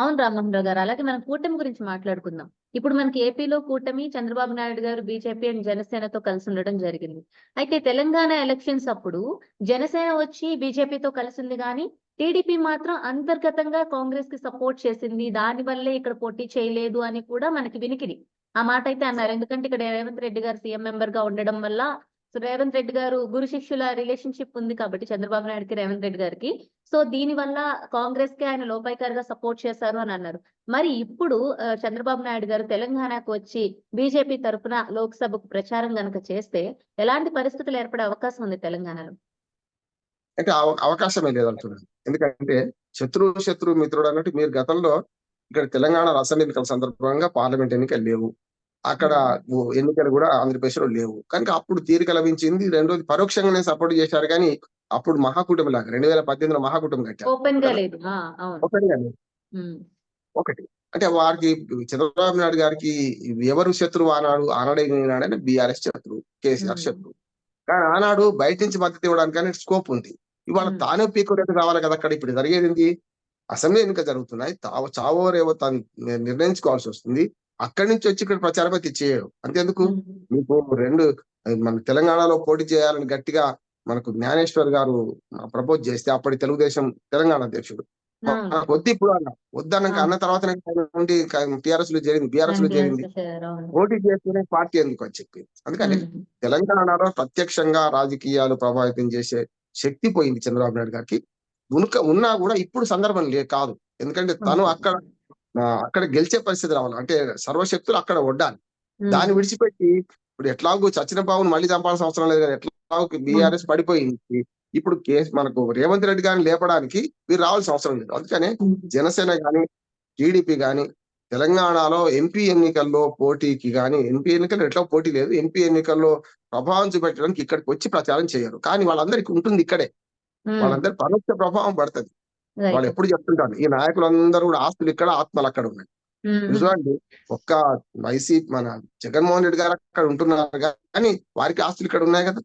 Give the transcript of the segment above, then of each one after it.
అవును రామ్మోహన్ రావు గారు అలాగే మనం కూటమి గురించి మాట్లాడుకుందాం. ఇప్పుడు మనకి ఏపీలో కూటమి చంద్రబాబు నాయుడు గారు బీజేపీ అండ్ జనసేనతో కలిసి ఉండడం జరిగింది. అయితే తెలంగాణ ఎలక్షన్స్ అప్పుడు జనసేన వచ్చి బీజేపీతో కలిసింది కానీ టీడీపీ మాత్రం అంతర్గతంగా కాంగ్రెస్కి సపోర్ట్ చేసింది. దాని వల్లే ఇక్కడ పోటీ చేయలేదు అని కూడా మనకి వినికిడి. ఆ మాట అయితే అన్నారు. ఎందుకంటే ఇక్కడ రేవంత్ రెడ్డి గారు సీఎం మెంబర్గా ఉండడం వల్ల సో రేవంత్ రెడ్డి గారు గురు శిష్యుల రిలేషన్షిప్ ఉంది కాబట్టి చంద్రబాబు నాయుడుకి రేవంత్ రెడ్డి గారికి. సో దీని వల్ల కాంగ్రెస్కి ఆయన లోపాయికారిగా సపోర్ట్ చేశారు అని అన్నారు. మరి ఇప్పుడు చంద్రబాబు నాయుడు గారు తెలంగాణకు వచ్చి బీజేపీ తరఫున లోక్సభకు ప్రచారం గనక చేస్తే ఎలాంటి పరిస్థితులు ఏర్పడే అవకాశం ఉంది తెలంగాణలో? అంటే అవకాశమే లేదంటున్నాను ఎందుకంటే శత్రువు శత్రువు మిత్రుడు అన్నట్టు మీరు గతంలో ఇక్కడ తెలంగాణ అసెంబ్లీ ఎన్నికల సందర్భంగా పార్లమెంట్ ఎన్నికలు లేవు. అక్కడ ఓ- ఎన్నికలు కూడా ఆంధ్రప్రదేశ్లో లేవు. కనుక అప్పుడు తీరిక లభించింది రెండోది పరోక్షంగానే సపోర్ట్ చేశారు కానీ అప్పుడు మహాకూటమి లాగా రెండు వేల పద్దెనిమిదిలో మహాకూటమి కట్టారు. ఓపెన్గా లేదు. ఒకటి. అంటే వారికి చంద్రబాబు నాయుడు గారికి ఎవరు శత్రువు ఆనాడు ఆనాడే ఈనాడని బీఆర్ఎస్ శత్రువు కేసీఆర్. శత్రువు. కానీ ఆనాడు బయట నుంచి మద్దతు ఇవ్వడానికి స్కోప్ ఉంది. ఇవాళ. తానే పీకోలేదు కావాలి కదా అక్కడ ఇప్పుడు జరిగేది అసెంబ్లీ ఎన్నిక జరుగుతున్నాయి. తావు చావో రేవో తాను నిర్- నిర్ణయించుకోవాల్సి వస్తుంది. అక్కడి నుంచి వచ్చి ఇక్కడ ప్రచారం అయితే చేయడు అంతేందుకు మీకు రెండు మన తెలంగాణలో పోటీ చేయాలని గట్టిగా మనకు జ్ఞానేశ్వర్ గారు ప్రపోజ్ చేస్తే అప్పటి తెలుగుదేశం తెలంగాణ అధ్యక్షుడు. వద్దు ఇప్పుడు అన్న వద్దన్నాక. అన్న తర్వాత నుండి టిఆర్ఎస్లో చేరింది బీఆర్ఎస్లో చేరింది. అవును. పోటీ చేస్తూనే పార్టీ ఎందుకు అని చెప్పి. అందుకని తెలంగాణలో ప్రత్యక్షంగా రాజకీయాలు ప్రభావితం చేసే శక్తి పోయింది చంద్రబాబు నాయుడు గారికి. ఉనుక ఉన్నా కూడా ఇప్పుడు సందర్భం లే కాదు. ఎందుకంటే తను అక్కడ అక్కడ గెలిచే పరిస్థితి రావాలి. అంటే సర్వశక్తులు అక్కడ వడ్డాలి దాన్ని విడిచిపెట్టి ఇప్పుడు ఎట్లాగూ చచ్చిన బాబును మళ్ళీ చంపాల్సిన అవసరం లేదు కదా. ఎట్లాగూ బీఆర్ఎస్ పడిపోయింది. ఇప్పుడు కేసు మనకు రేవంత్ రెడ్డి గారిని లేపడానికి వీరు రావాల్సిన అవసరం లేదు. అందుకనే జనసేన గాని టీడీపీ గాని తెలంగాణలో ఎంపీ ఎన్నికల్లో పోటీకి గాని ఎంపీ ఎన్నికల్లో ఎట్లా పోటీ లేదు. ఎంపీ ఎన్నికల్లో ప్రభావం చూపెట్టడానికి ఇక్కడికి వచ్చి ప్రచారం చేయరు. కానీ వాళ్ళందరికీ ఉంటుంది ఇక్కడే. వాళ్ళందరి పరోక్ష ప్రభావం పడుతుంది. వాళ్ళు ఎప్పుడు చెప్తుంటారు ఈ నాయకులందరూ కూడా ఆస్తులు ఇక్కడ ఆత్మలు అక్కడ ఉన్నాయి. చూడండి ఒక్క వైసీపీ మన జగన్మోహన్ రెడ్డి గారు అక్కడ ఉంటున్నారు కానీ వారికి ఆస్తులు ఇక్కడ ఉన్నాయి కదా.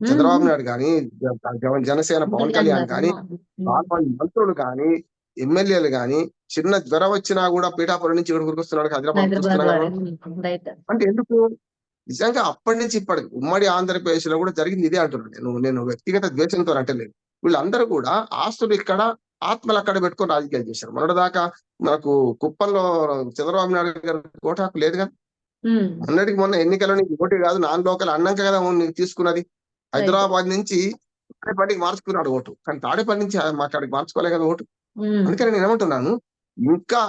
చంద్రబాబు నాయుడు కానీ జనసేన పవన్ కళ్యాణ్ కానీ మంత్రులు కానీ ఎమ్మెల్యేలు కానీ చిన్న జ్వరం వచ్చినా కూడా పీఠాపురం నుంచి ఇక్కడ వస్తున్నాడు హైదరాబాద్. అంటే ఎందుకు? నిజంగా అప్పటి నుంచి ఇప్పటికి ఉమ్మడి ఆంధ్రప్రదేశ్లో కూడా జరిగింది ఇదే అంటున్నాను నేను. నేను వ్యక్తిగత ద్వేషంతో అంటలేదు వీళ్ళందరూ కూడా ఆస్తులు ఇక్కడ ఆత్మలు అక్కడ పెట్టుకొని రాజకీయాలు చేశారు. మొన్నటిదాకా మనకు కుప్పంలో చంద్రబాబు నాయుడు గారు కోటాకు లేదు కదా. ఉమ్, మొన్నటికి మొన్న ఎన్నికల్లో నీకు ఓటు కాదు నాన్ లోకల్ అన్నాక కదా నీకు తీసుకున్నది. హైదరాబాద్ నుంచి తాడేపల్లికి మార్చుకున్నాడు ఓటు. కానీ తాడేపల్లి నుంచి మాకు అక్కడికి మార్చుకోలే కదా ఓటు. అందుకని నేను ఏమంటున్నాను ఇంకా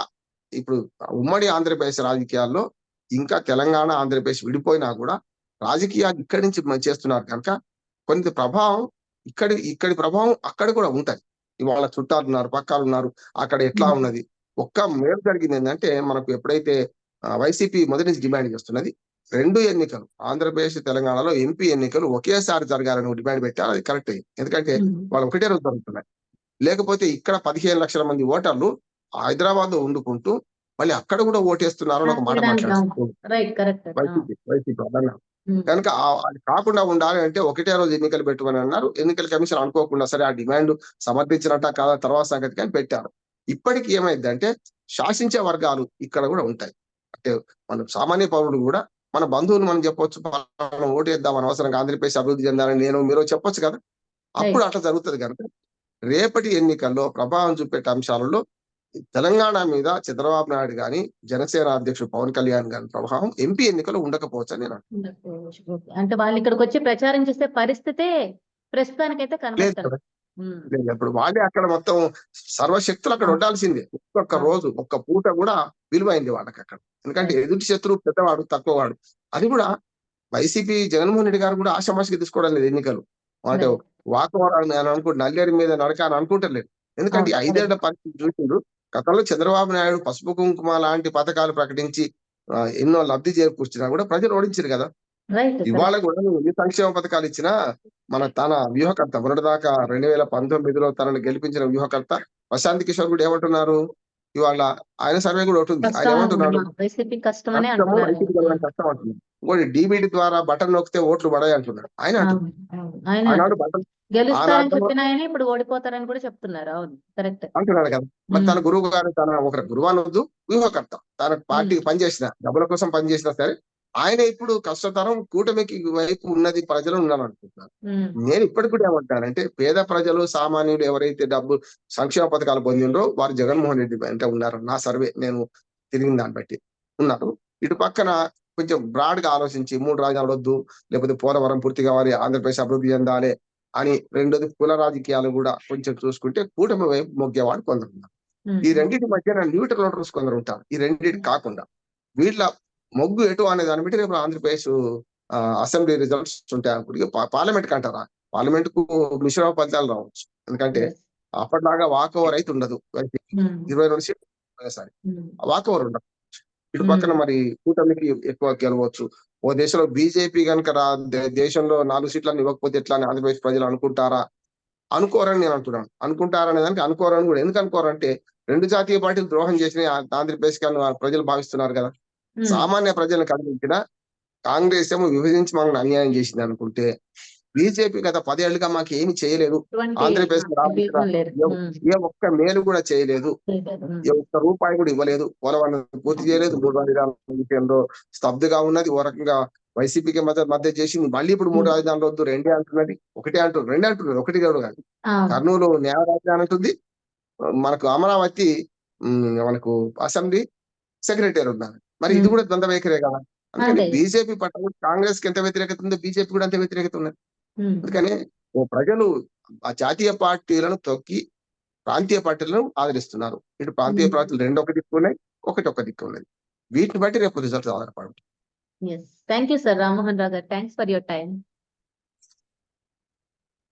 ఇప్పుడు ఉమ్మడి ఆంధ్రప్రదేశ్ రాజకీయాల్లో ఇంకా తెలంగాణ ఆంధ్రప్రదేశ్ విడిపోయినా కూడా రాజకీయాలు ఇక్కడి నుంచి చేస్తున్నారు కనుక కొంత ప్రభావం ఇక్కడి ఇక్కడి ప్రభావం అక్కడ కూడా ఉంటది. ఇవాళ చుట్టాలు ఉన్నారు పక్కాలు ఉన్నారు అక్కడ ఎట్లా. ఉన్నది? ఒక్క మేలు జరిగింది ఏంటంటే మనకు ఎప్పుడైతే వైసీపీ మొదటి నుంచి డిమాండ్ చేస్తున్నది రెండు ఎన్నికలు ఆంధ్రప్రదేశ్ తెలంగాణలో ఎంపీ ఎన్నికలు ఒకేసారి జరగాలని డిమాండ్ పెట్టారు అది కరెక్ట్. ఎందుకంటే వాళ్ళు ఒకటే రోజు జరుగుతున్నాయి. లేకపోతే ఇక్కడ పదిహేను లక్షల మంది ఓటర్లు హైదరాబాద్లో వండుకుంటూ మళ్ళీ అక్కడ కూడా ఓటేస్తున్నారు అని ఒక మాట మాట్లాడుతున్నారు. వైసీపీ వైసీపీ. కనుక అది కాకుండా ఉండాలి అంటే ఒకటే రోజు ఎన్నికలు పెట్టమని అన్నారు. ఎన్నికల కమిషన్ అనుకోకుండా సరే ఆ డిమాండ్ సమర్థించినట్ట కాదా తర్వాత సంగతి కానీ పెట్టారు. ఇప్పటికి ఏమైందంటే శాసించే వర్గాలు ఇక్కడ కూడా ఉంటాయి. అంటే మన సామాన్య పౌరుడు కూడా మన బంధువులు మనం చెప్పొచ్చు "పలానా ఓటు వేద్దాం అనవసరంగా ఆంధ్రప్రదేశ్ అభివృద్ధి చెందాలని నేను మీరు చెప్పొచ్చు కదా. అప్పుడు అట్లా జరుగుతుంది కనుక రేపటి ఎన్నికల్లో ప్రభావం చూపెట్టే అంశాలలో తెలంగాణ మీద చంద్రబాబు నాయుడు గాని జనసేన అధ్యక్షుడు పవన్ కళ్యాణ్ గారి ప్రభావం ఎంపీ ఎన్నికల్లో ఉండకపోవచ్చు అని నేను. అంటే వాళ్ళు ఇక్కడికి వచ్చి ప్రచారం చేసే పరిస్థితే ప్రస్తుతానికైతే లేదు ఇప్పుడు వాళ్ళే అక్కడ మొత్తం సర్వశక్తులు అక్కడ ఉండాల్సిందే. ఒక్కొక్క రోజు ఒక్క పూట కూడా విలువైంది వాళ్ళకి అక్కడ. ఎందుకంటే ఎదుటి శత్రువు పెద్దవాడు తక్కువవాడు. అది కూడా వైసీపీ జగన్మోహన్ రెడ్డి గారు కూడా ఆషామాషికి తీసుకోవడం లేదు ఎన్నికలు. అంటే వాతావరణం అనుకుంటు నల్లేరు మీద నడక అని అనుకుంటలేదు. ఎందుకంటే. ఐదేళ్ళ పరిస్థితి చూసిండు గతంలో చంద్రబాబు నాయుడు పసుపు కుంకుమ లాంటి పథకాలు ప్రకటించి ఎన్నో లబ్ధి చేకూర్చినా కూడా ప్రజలు ఓడించారు కదా. ఇవాళ కూడా ఎన్ని సంక్షేమ పథకాలు ఇచ్చినా మన తన వ్యూహకర్త మొన్నటిదాకా రెండు వేల పంతొమ్మిదిలో తనను గెలిపించిన వ్యూహకర్త ప్రశాంత్ కిషోర్ కూడా ఏమంటున్నారు? ఇవాళ ఆయన సర్వే కూడా ఒకటి ఉంది. ఆయన ఏమంటున్నాడు? కష్టం అంటున్నాడు. ఇంకోటి డీబీటీ ద్వారా బటన్ నొక్కితే ఓట్లు పడాయి అంటున్నాడు. ఆయన అంటున్నాడు. బటన్ గెలుస్తారని చెప్పిన ఆయన ఇప్పుడు ఓడిపోతారని కూడా చెప్తున్నారు. అవును. కరెక్ట్. అంటున్నాడు కదా. మరి తన గురువు గారు తన ఒక గురువు అనొద్దు వ్యూహకర్త తన పార్టీకి పనిచేసిన డబ్బుల కోసం పనిచేసినా సరే ఆయన ఇప్పుడు కష్టతరం కూటమికి వైపు ఉన్నది ప్రజలు ఉన్నాను అనుకుంటున్నాను నేను ఇప్పటికి కూడా ఏమంటానంటే పేద ప్రజలు సామాన్యులు ఎవరైతే డబ్బు సంక్షేమ పథకాలు పొందినరో వారు జగన్మోహన్ రెడ్డి వెంట ఉన్నారు నా సర్వే నేను తిరిగిన దాన్ని బట్టి ఉన్నారు ఇటు పక్కన కొంచెం బ్రాడ్గా ఆలోచించి మూడు రాజధానులు వద్దు లేకపోతే పోలవరం పూర్తి కావాలి ఆంధ్రప్రదేశ్ అభివృద్ధి చెందాలి అని రెండోది కుల రాజకీయాలు కూడా కొంచెం చూసుకుంటే కూటమి వైపు మొగ్గేవాడు కొందరు ఉన్నారు. ఈ రెండింటి మధ్యన న్యూట్రల్ ఓటర్స్ కొందరు ఉంటారు. ఈ రెండింటి కాకుండా వీళ్ళ మొగ్గు ఎటు అనే దాన్ని బట్టి రేపు ఆంధ్రప్రదేశ్ అసెంబ్లీ రిజల్ట్స్ ఉంటాయి అనుకుంటే పార్లమెంట్కి అంటారా? పార్లమెంట్కు మిశ్రమ ఫలితాలు రావచ్చు. ఎందుకంటే అప్పటిలాగా వాక్ ఓవర్ అయితే ఉండదు. ఇరవై రెండు సీట్లు సారీ వాక్ ఓవర్ ఉండదు. ఇటు పక్కన మరి కూటమికి ఎక్కువ గెలవచ్చు. ఓ దేశంలో బీజేపీ కనుక రా దేశంలో నాలుగు సీట్లను ఇవ్వకపోతే ఎట్లా అని ఆంధ్రప్రదేశ్ ప్రజలు అనుకుంటారా? అనుకోరని నేను అంటున్నాను. అనుకుంటారనే దానికి అనుకోరని కూడా ఎందుకు అనుకోరంటే రెండు జాతీయ పార్టీలు ద్రోహం చేసిన ఆంధ్రప్రదేశ్కి అని ప్రజలు భావిస్తున్నారు కదా. సామాన్య ప్రజలను కనిపించిన కాంగ్రెస్ ఏమో విభజించి మనకు అన్యాయం చేసింది అనుకుంటే బీజేపీ గత పదేళ్ళుగా మాకు ఏమి చేయలేదు. ఆంధ్రప్రదేశ్ ఏ ఒక్క మేలు కూడా చేయలేదు. ఏ ఒక్క రూపాయి కూడా ఇవ్వలేదు. పోలవరం పూర్తి చేయలేదు. మూడు రాజధానుల విషయంలో స్తబ్దుగా ఉన్నది. ఓ రకంగా వైసీపీకి మద్దతు మద్దతు చేసింది. మళ్ళీ ఇప్పుడు మూడు రాజధానులు వద్దు. రెండే అంటున్నది. ఒకటే అంటున్నారు. రెండే అంటున్నారు. ఒకటి కాదు కాదు. కర్నూలు న్యాయ రాజధాని అంటుంది. మనకు అమరావతి మనకు అసెంబ్లీ సెక్రటరీ ఉన్నారు. మరి ఇది. కూడా ద్వంద్వ వైఖరే కదా అందుకని. బీజేపీ పట్ల కాంగ్రెస్కి ఎంత వ్యతిరేకత ఉందో బీజేపీ కూడా అంత వ్యతిరేకత ఉన్నది. అందుకని ఓ ప్రజలు ఆ జాతీయ పార్టీలను తొక్కి ప్రాంతీయ పార్టీలను ఆదరిస్తున్నారు. ఇటు ప్రాంతీయ. పార్టీలు రెండు ఒక దిక్కు ఉన్నాయి ఒకటి ఒక దిక్కు ఉన్నది వీటిని బట్టి రేపు రిజల్ట్ ఆధారపడి thank you sir Rammohan Rao garu. Thanks for your time